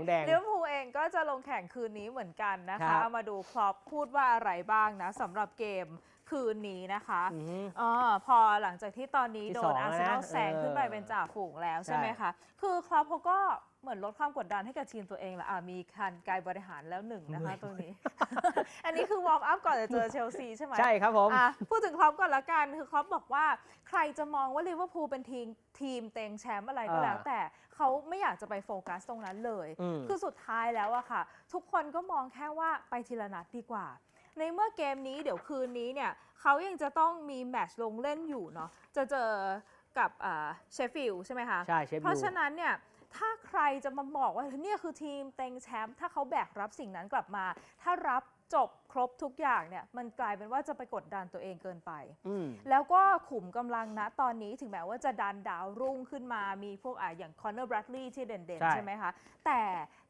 หงแดงลิเวอร์พูลเองก็จะลงแข่งคืนนี้เหมือนกันนะครัคะบเอามาดูคลอปพูดว่าอะไรบ้างนะสำหรับเกมคืนนี้นะคะอืมอ๋อพอหลังจากที่ตอนนี้ที่โดสอนงอาร์แล้วเซนอลนะแซงขึ้นไปเออเป็นจ่าฝูงแล้วใช่ไหมใช่คะ คือคลอปเขาก็ เหมือนลดความกดดันให้กับทีมตัวเองแหละอะมีการกายบริหารแล้วหนึ่งนะคะตรงนี้ อันนี้คือวอร์มอัพก่อนจะเจอเชลซีใช่ไหมใช่ครับผมอะพูดถึงครอปก่อนละกันคือครอปบอกว่า ใครจะมองว่าลิเวอร์พูลเป็นทีมทีมเต็งแชมป์อะไรก็แล้วอ่าแต่เขาไม่อยากจะไปโฟกัสตรงนั้นเลยอืมคือสุดท้ายแล้วอะค่ะ ทุกคนก็มองแค่ว่าไปทีละนัดดีกว่าในเมื่อเกมนี้เดี๋ยวคืนนี้เนี่ยเขายังจะต้องมีแมตช์ลงเล่นอยู่เนาะจะเจอกับเชฟฟิลด์ใช่ไหมคะใช่เชฟเพราะยูฉะนั้นเนี่ย ถ้าใครจะมาบอกว่าเนี่ยคือทีมเต็งแชมป์ถ้าเขาแบกรับสิ่งนั้นกลับมา ถ้ารับจบครบทุกอย่างเนี่ยมันกลายเป็นว่าจะไปกดดันตัวเองเกินไปอืมแล้วก็ขุมกำลังนะตอนนี้ถึงแม้ว่าจะดันดาวรุ่งขึ้นมามีพวกอะอย่างคอนเนอร์บรัดลีย์ที่เด่นใช่ ๆ ใช่ไหมคะ แต่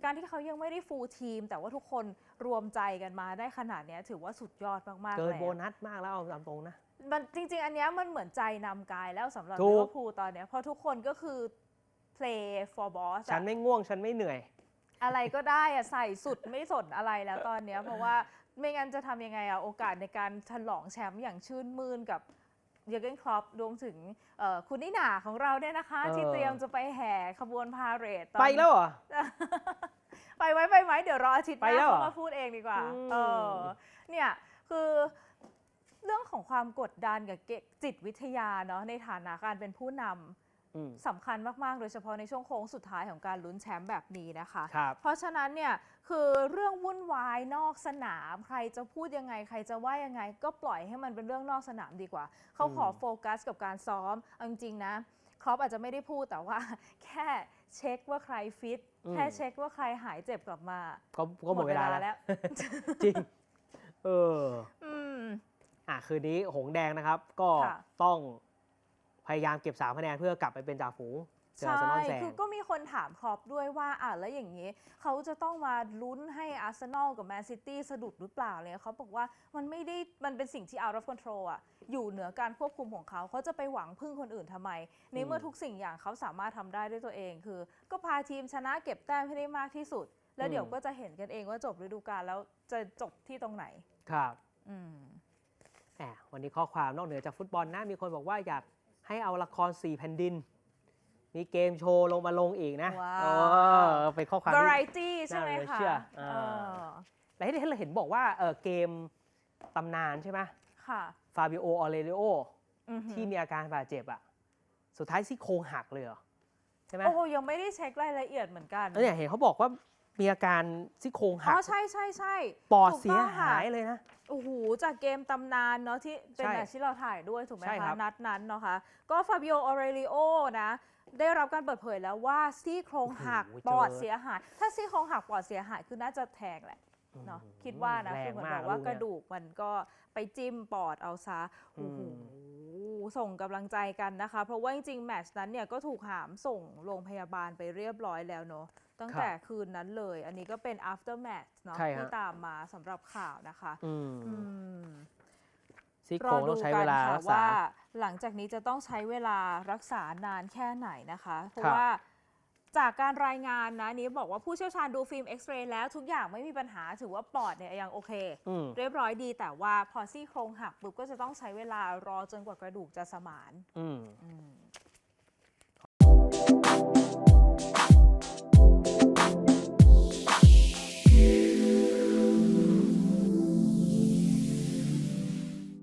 การที่เขายังไม่ได้ฟูลทีม แต่ว่าทุกคนรวมใจกันมาได้ขนาดเนี้ยถือว่าสุดยอดมากๆเกินแล้ว โบนัสมากแล้วเอาตามตรงนะ มันจริง ๆ อันเนี้ยมันเหมือนใจนำกายแล้วสำหรับถูลิก เวอร์พูลตอนเนี้ยเพราะทุกคนก็คือ play for boss ฉันอะไม่ง่วงฉันไม่เหนื่อย อะไรก็ได้อะใส่สุดไม่สนอะไรแล้วตอนเนี้ยเพราะว่าไม่งั้นจะทำยังไงอะโอกาสในการฉลองแชมป์อย่างชื่นมื่นกับเยอร์เกนครอปรวมถึงเอ่อคุณนิหนาของเราเนี่ยนะคะ เออ ที่เตรียมจะไปแห่ขบวนพาเหรดตอน ไปแล้วเหรอ ไปไว้ไปไหมเดี๋ยวรออาทิตย์หไปน้าแล้วเหรอเขามาพูดเองดีกว่าอืม เออเนี่ยคือเรื่องของความกดดันกับเกจิตวิทยาเนาะในฐานะการเป็นผู้นำอืม สำคัญมาก ๆ โดยเฉพาะในช่วงโค้งสุดท้ายของการลุ้นแชมป์แบบนี้นะคะครับเพราะฉะนั้นเนี่ยคือเรื่องวุ่นวายนอกสนาม ใครจะพูดยังไง ใครจะว่ายังไง ก็ปล่อยให้มันเป็นเรื่องนอกสนามดีกว่า เขาขอโฟกัสกับการซ้อมเอาจริงๆนะครอปอาจจะไม่ได้พูดแต่ว่า แค่เช็คว่าใครฟิตอืมแค่เช็คว่าใครหายเจ็บกลับมา ก็ก็หมดเวลาแล้วจริงเอออืมอะคืนนี้หงแดงนะครับ ก็ค่ะต้อง พยายามเก็บ3คะแนนเพื่อกลับไปเป็นจ่าฝูงเจออาร์เซนอลแซงคือก็มีคนถามครอปด้วยว่าอะแล้วอย่างนี้ เขาจะต้องมาลุ้นให้อาร์เซนอลกับแมนซิตี้สะดุดหรือเปล่าเลยเขาบอกว่ามันไม่ได้มันเป็นสิ่งที่ out of control อะอยู่เหนือการควบคุมของเขา เขาจะไปหวังพึ่งคนอื่นทำไม ในเมื่อทุกสิ่งอย่างเขาสามารถทำได้ด้วยตัวเอง คือ ก็พาทีมชนะเก็บแต้มให้ได้มากที่สุด แล้วเดี๋ยวอืมก็จะเห็นกันเองว่าจบฤดูกาลแล้วจะจบที่ตรงไหนครับ อืมแหมวันนี้ข้อความนอกเหนือจากฟุตบอลนะมีคนบอกว่าอยาก ให้เอาละครสี่แผ่นดิน มีเกมโชว์ลงมาลงอีกนะว้าว เออเป็นข้อความที่ variety ใช่ไหมน่าเหลือคะเชื่ออ่าเออและที่เราเห็นบอกว่าเออเกมตำนานใช่ไหมค่ะฟาบิโอ ออเรลิโอ อือหือที่มีอาการบาดเจ็บอะสุดท้ายซี่โครงหักเลยเหรอ ใช่ไหมโอ้โหยังไม่ได้เช็ครายละเอียดเหมือนกัน แล้วเนี่ยเห็นเขาบอกว่า มีอาการซี่โครงหัอ๋กอใช่ใช่ใช่ปอดถูกเสียต้องค่ะหายเลยนะ โอ้โห จากเกมตำนานเนาะที่เป็นใช่แมตช์ที่เราถ่ายด้วยถูกไหมใช่ครัคะ บ นัดนั้นเนาะคะก็ฟาบิโอออเรลิโอนะ ได้รับการเปิดเผยแล้วว่าซี่โครงหักโอ้โหปอดเจอ เสียหาย ถ้าซี่โครงหักปอดเสียหายคือน่าจะแทงแหละเนาะคิดว่านะแรคืองเหมือนมาบอกว่ากลูระเนี่ย ดูกมันก็ไปจิ้มปอดเอาซะโอ้โหอื ส่งกำลังใจกันนะคะ เพราะว่าจริงๆแมตช์นั้นเนี่ยก็ถูกหามส่งโรงพยาบาลไปเรียบร้อยแล้วเนาะตั้งแต่คืนนั้นเลย อันนี้ก็เป็น after match เนาะใช่ฮะ ที่ตามมาสำหรับข่าวนะคะอืมอืมซี่โครงต้องใช้เวลารักษา ว่าหลังจากนี้จะต้องใช้เวลารักษานานแค่ไหนนะคะ เพราะครับ ว่า จากการรายงานนะนี้บอกว่าผู้เชี่ยวชาญดูฟิล์มเอ็กซเรย์แล้วทุกอย่างไม่มีปัญหาถือว่าปอดเนี่ยยังโอเคอืมเรียบร้อยดีแต่ว่าพอซี่โครงหักปุ๊บก็จะต้องใช้เวลารอจนกว่ากระดูกจะสมานอืมอืม